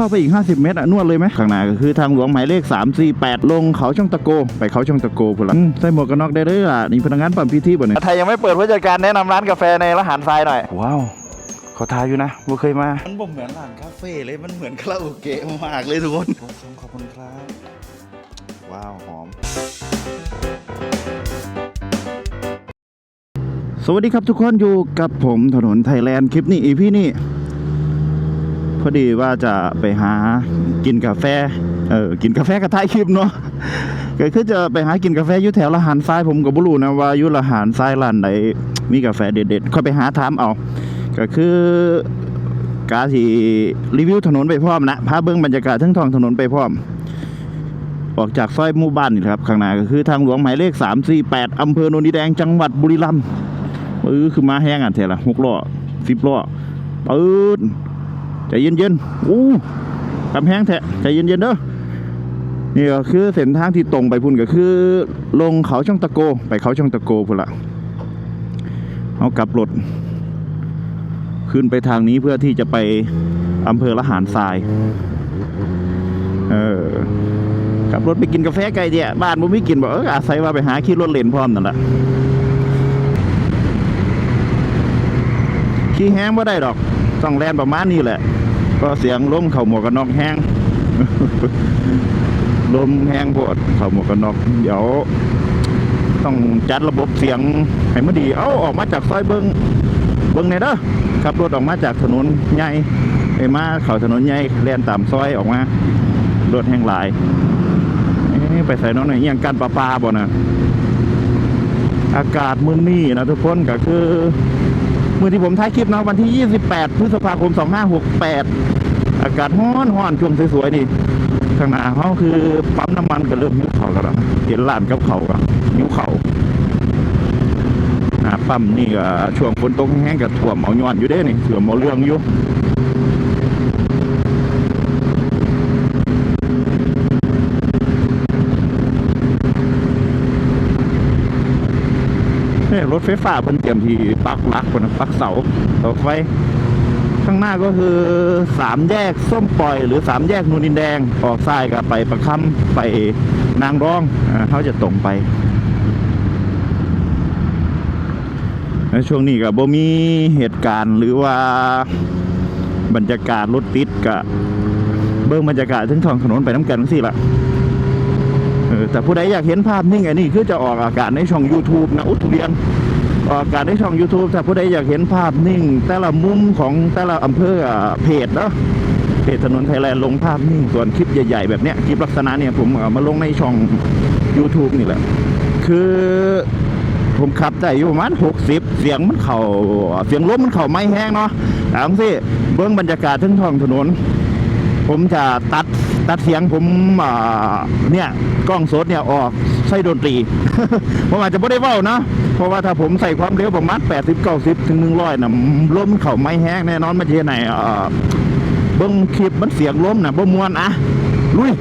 เข้าไปอีก 50 เมตรอะนวดเลยไหมข้างหน้าก็คือทางหลวงหมายเลข 348 ลงเขาช่องตะโก ไปเขาช่องตะโกพุ่นละอืมใส่หมวกกันน็อกได้เลยล่ะนี่พนักงานปั๊มพีทีบ่เนี่ยไทยยังไม่เปิดผู้จัดการแนะนำร้านกาแฟในละหารทรายหน่อย ว้าวเขาทายอยู่นะบ่เคยมา มันบ่เหมือนร้านคาเฟ่เลย มันเหมือนคาราโอเกะมากเลยทุกคนขอบคุณครับ ว้าว หอม สวัสดีครับทุกคนอยู่กับผมถนนไทยแลนด์คลิปนี้อีพี่นี่ พอดีว่าจะไปหากินกาแฟ เออ กินกาแฟกระทายคลิปเนาะก็คือจะไปหากินกาแฟอยู่แถวละหารทรายผมก็บ่รู้นะว่าอยู่ละหารทรายร้านไหนมีกาแฟเด็ดๆค่อยไปหาถามเอา ก็คือกาสิรีวิวถนนไปพร้อมนะพาเบิ่งบรรยากาศทั้งทองถนนไปพร้อม ออกจากซอยหมู่บ้านนี่ครับ ข้างหน้าก็คือทางหลวงหมายเลข 348 อำเภอโนนดิแดงจังหวัดบุรีรัมย์เออคือมาแห้งอะแท้ละหกล้อสิบล้อปืด ใจเย็นๆอู้กำแห้งแท้ใจเย็นๆเด้อนี่ก็คือเส้นทางที่ตรงไปพุ่นก็คือ ลงเขาช่องตะโก ไปเขาช่องตะโกพุ่นละเอากลับรถขึ้นไปทางนี้เพื่อที่จะไปอำเภอละหารทราย เออขับรถไปกินกาแฟไกลเดียบ้านผมไม่กินบอกเอออาศัยว่าไปหาขี่รถเลนพร้อมนั่นแหละขี่แห้งไม่ได้ดอก ต้องแลนประมาณนี้แหละ ก็เสียงลมเข่าหมวกกันน็อกแห้งลมแห้งโพดเข่าหมวกกันน็อกเดี๋ยวต้องจัดระบบเสียงให้มันดี เอาออกมาจากซอยเบิงเบิงไหนเด้อขับรถออกมาจากถนนใหญ่ไปมาเข้าถนนใหญ่แล่นตามซอยออกมารถแห้งหลายไปใส่น้องหน่อยย่างการประปลาบ่นะอากาศมื้อนี้นะทุกคนก็คือ มื่อที่ผมท้ายคลิปนะวันที่ 28 พฤษภาคม 2568 อากาศฮ้อนฮ้อนช่วงสวยๆนี่ข้างหน้าเขาคือปั๊มน้ำมันก็เริ่มหิวเข่ากันแล้วเห็นลานกับเขาก็หิวเขาหน้าปั๊มนี่ก็ช่วงฝนตกแห้งกับถ่วมเอาย้อนอยู่เด้นี่ท่วมเอาเรื่องอยู่ รถไฟฟ้าเพิ่นเตรียมที่ปักหลักคนนะปักเสาเสาไฟข้างหน้าก็คือสามแยกส้มปล่อย หรือสามแยกนูนินแดงออกซ้ายก็ไปประคำไปนางรองอ่าเขาจะตรงไปในช่วงนี้ก็บ่มีเหตุการณ์หรือว่าบรรยากาศรถติดก็เบิ่งบรรยากาศทั้งท้องถนนไปน้ำกันทั้งสี่ละ แต่ผู้ใดอยากเห็นภาพนิ่งอันนี้คือจะออกอากาศในช่อง YouTube นะอุทุเรียนออกอากาศในช่อง YouTube ถ้าผู้ใดอยากเห็นภาพนิ่ง แต่ละมุมของแต่ละอำเภอเพจเนาะเพจถนนไทยแลนด์ลงภาพนิ่งส่วนคลิปใหญ่ๆแบบเนี้ยคลิปลักษณะเนี่ยผมเอามาลงในช่อง YouTube นี่แหละ คือผมขับได้อยู่ประมาณ60 เสียงมันเข่าเสียงลมมันเข่าไม่แห้งเนาะถามสิเบื้องบรรยากาศทั้งท้องถนน ผมจะตัด ตัดเสียงผมเนี่ยกล้องสดเนี่ยออกใส่ดนตรีผมอาจจะไม่ได้เว้านะเพราะว่าถ้าผมใส่ความเร็วประมาณ80 90ถึง100นะล้มเข่าไม้แห้งแน่นอนมันจะเฮ็ดไหนเบิ้งคลิปมันเสียงล้มนะบ่มวนอะลุย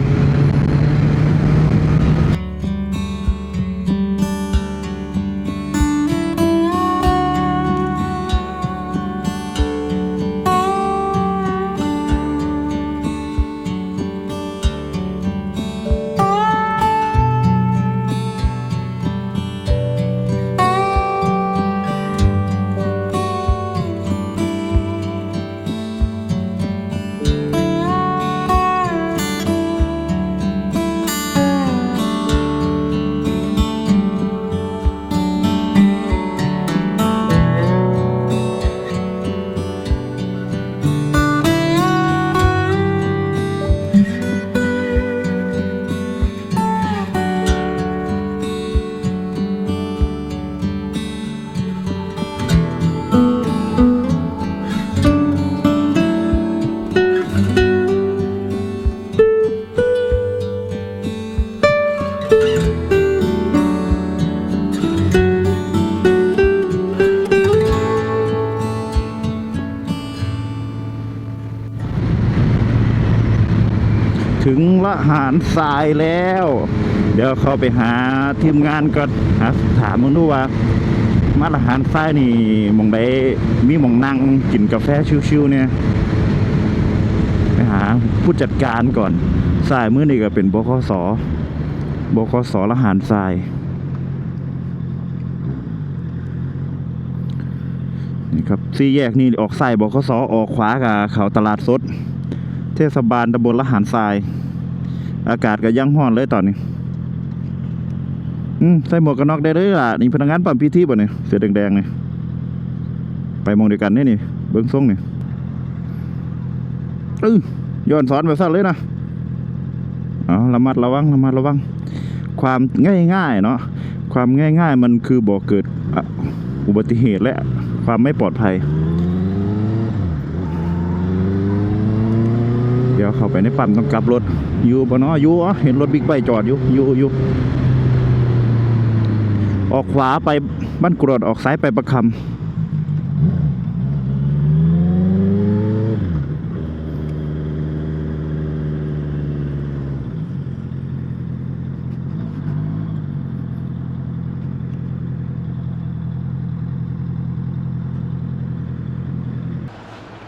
หารทรายแล้ว เดี๋ยวเข้าไปหาทีมงานก็หาถามมึงดูว่ามาละหารทรายนี่มองใดมีมองนั่งกินกาแฟชิวๆเนี่ยไปหาผู้จัดการก่อนสายมือนี่ก็เป็นบคสบคสละหารทรายนี่ครับสี่แยกนี่ออกซ้ายบคสออกขวากับเขาตลาดสด เทศบาลตำบลละหารทราย อากาศก็ยังห้อนเลยตอนนี้ อืมใส่หมวกกันน็อกได้เลยล่ะ นี่พนักงานปั๊มพีทีบ่เนี่ยเสื้อแดงๆนี่ไปมองเดียวกันนี่นี่ เบิ้งทรงนี่เออย้อนสอนแบบสั้นเลยนะเอาระมัดระวังระมัดระวัง ความง่ายๆเนาะความง่ายๆมันคือบ่อเกิดอุบัติเหตุและความไม่ปลอดภัย ดี๋ยวเข้าไปในปั๊มต้องกลับรถอยู่บ่เนาะอยู่อ๋อเห็นรถบิ๊กไบค์จอดอยู่อยู่อยู่ออกขวาไปบ้านกรวดออกซ้ายไปประคำ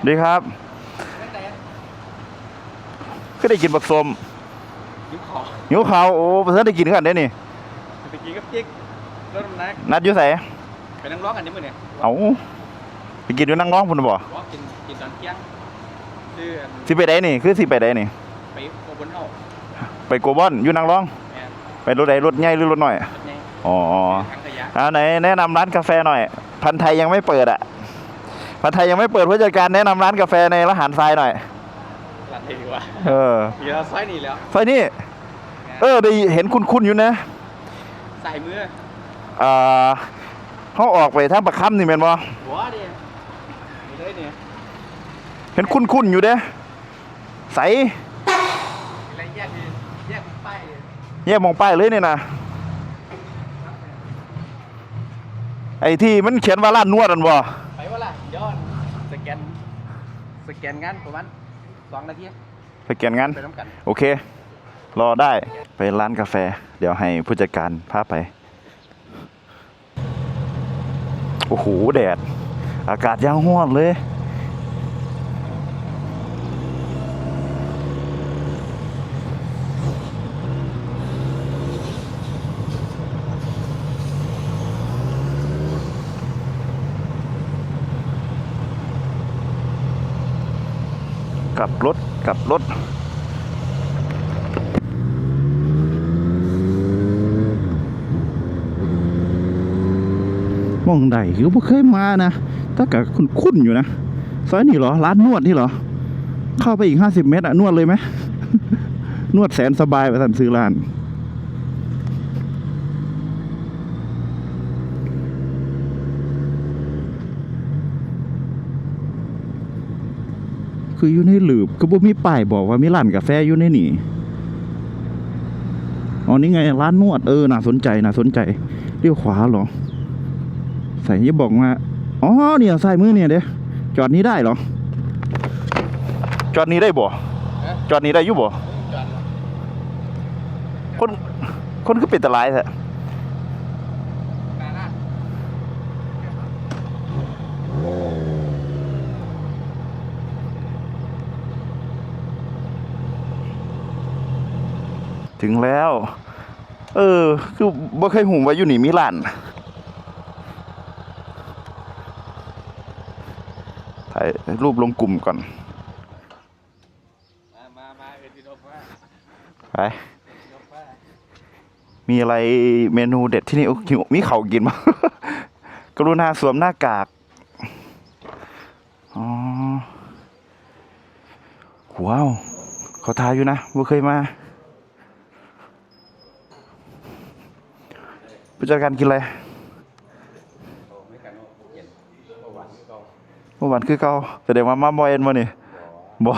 ดีครับ ก็ได้กินบักสมยุคขอหิวเขาวโอ้เพิ่นได้กินกันได้นี่ไปกินกับจิ๊กรถน้ำหนักนัดอยู่ไสไปนั่งร้องกันนี่มื้อเนี่ยเอาไปกินอยู่นั่งร้องพุ่นบ่ร้องกินกินตอนเที่ยงชื่ออันสิไปได้นี่ คือสิไปได้นี่ ไปโคบนเฮาไปโกบอนอยู่นั่งร้อง แม่นไปรถใดรถใหญ่หรือรถน้อยรถใหญ่อ๋อถังขยะอ่าไหนแนะนำร้านกาแฟหน่อย พันไทยยังไม่เปิดอะ พันไทยยังไม่เปิดผู้จัดการแนะนำร้านกาแฟในละหารทรายหน่อย หลัดเลยดีกว่าเออมีเราซอยนี่แล้วไฟนี่ เออ ได้เห็นคุ้นๆอยู่นะ ใส่มืออ่าเขาออกไปทางประคำนี่แม่นบ่หัวดินี่เลยนี่เห็นคุ้นๆอยู่เด้ใสอะไรแยกดิแยกป้ายดิแย่มองป้ายเลยนี่นะไอ้ที่มันเขียนว่าร้านนวดอันบ่ไปว่าล่ะย้อนสแกน สแกนงานประมาณ สองนาทีไปเขียนงานไปน้ำกันโอเค รอได้ไปร้านกาแฟ เดี๋ยวให้ผู้จัดการพาไป โอ้โห แดด อากาศยังห้อนเลย กลับรถกลับรถมองใดคือบ่เคยมานะถ้ากับคุณคุ้นอยู่นะซอยนี่เหรอร้านนวดนี่เหรอ เข้าไปอีกห้าสิบเมตรอะนวดเลยไหม นวดแสนสบายไปสันซื้อร้าน คืออยู่ในหลืบก็บ่มีป้ายบอกว่ามีร้านกาแฟอยู่ในนี่อ๋อนี่ไงร้านนวดเออน่าสนใจน่าสนใจเลี้ยวขวาเหรอ ใส่จะบอกว่าอ๋อเนี่ยใส่มือเนี่ยเด้จอดนี้ได้เหรอ จอดนี้ได้บ่ฮะจอดนี้ได้อยู่บ่จอดคนคนคือเป็นตะไลายแท้ นาหน้า ถึงแล้ว เออ คือบ่เคยหูว่าอยู่นี่มีร้านถ่ายรูปลงกลุ่มก่อน มามามาเอ็ดดินออกมาไป มีอะไรเมนูเด็ดที่นี่อุ๊ยหิวมีเขากินมั้กรุณาสวมหน้ากาก อ๋อ ว้าว เขาทายอยู่นะบ่เคยมา ผู้จัดการกินอะไรโอ้วันว่าเย็นเมื่อวานก็เมื่อวานคือเก่าแสดงว่ามาบ่เอ็นมานี่บ่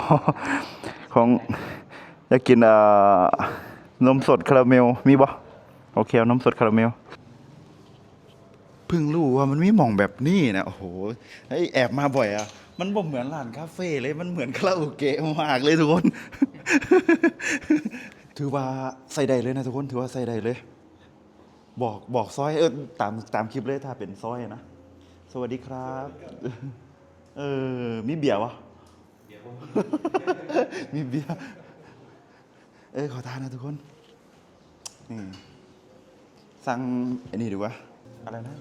ของอยากกินเอ่อนมสดคาราเมลมีบ่โอเคนมสดคาราเมลเพิ่งรู้ว่ามันมีหม่องแบบนี้นะโอ้โหเฮ้ยแอบมาบ่อยอะมันบ่เหมือนร้านคาเฟ่เลยมันเหมือนคาราโอเกะมากเลยทุกคน ถือว่าใส่ได้เลยนะทุกคนถือว่าใส่ได้เลย บอกบอกซอยเออตามตามคลิปเลยถ้าเป็นซอยนะ สวัสดีครับ เออ มีเบียร์วะเดี๋ยวมีเบียร์เอ้ยขอทานนะทุกคนนี่สั่งอันนี้ดีกว่าอะไรนะ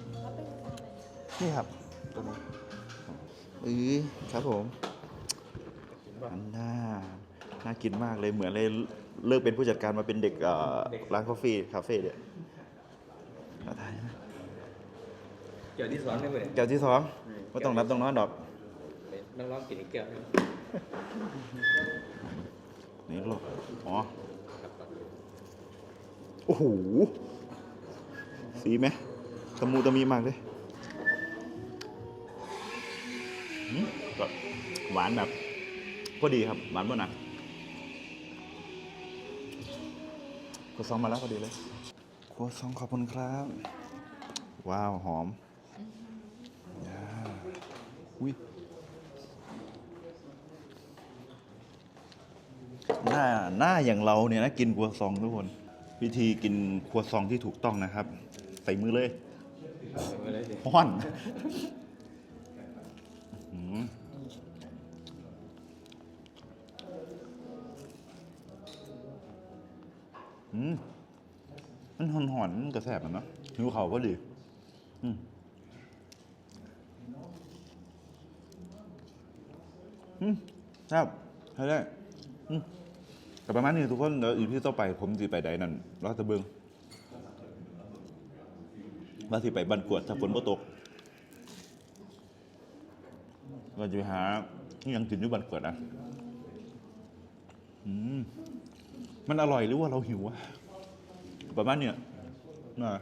นี่ครับตัวนี้เอ้ยครับผมอันน่าน่ากินมากเลยเหมือนเลยเลิกเป็นผู้จัดการมาเป็นเด็กเอ่อร้านกาแฟคาเฟ่เนี่ยขอทานนะ เกี่ยวที่สองได้เลยแก้วที่สองไม่ต้องรับต้องนอนดอกน้องร้องกินอีกแก้วหนึงนี่หรออ๋อ โอ้โห สีไหมตะมูตะมีมากเลยหืมก็หวานแบบพอดีครับ หวานป่ะนะครัวซองมาแล้วพอดีเลยครัวซองขอบคุณครับ ว้าว หอมอ่าอุ้ย หน้าหน้าอย่างเราเนี่ยนะกินครัวซองทุกคน วิธีกินครัวซองที่ถูกต้องนะครับ ใส่มือเลยเอาเลยสิห้อนอืมอืมมันหอนหอนๆมันกระแสบมันเนาะหิวเขาวก็ดี อืม อืมครับใช่ได้อืมแต่ประมาณนี้ทุกคนเดี๋ยวอีพีต่อไปผมจะไปใดนั่นราจะเบิ่งว่าสิไปบันกวดถ้าฝนบ่ตกเราจะไปหานี่ยังกินอยู่บันกวดนะอืมมันอร่อยหรือว่าเราหิวอะประมาณเนี้ยนะ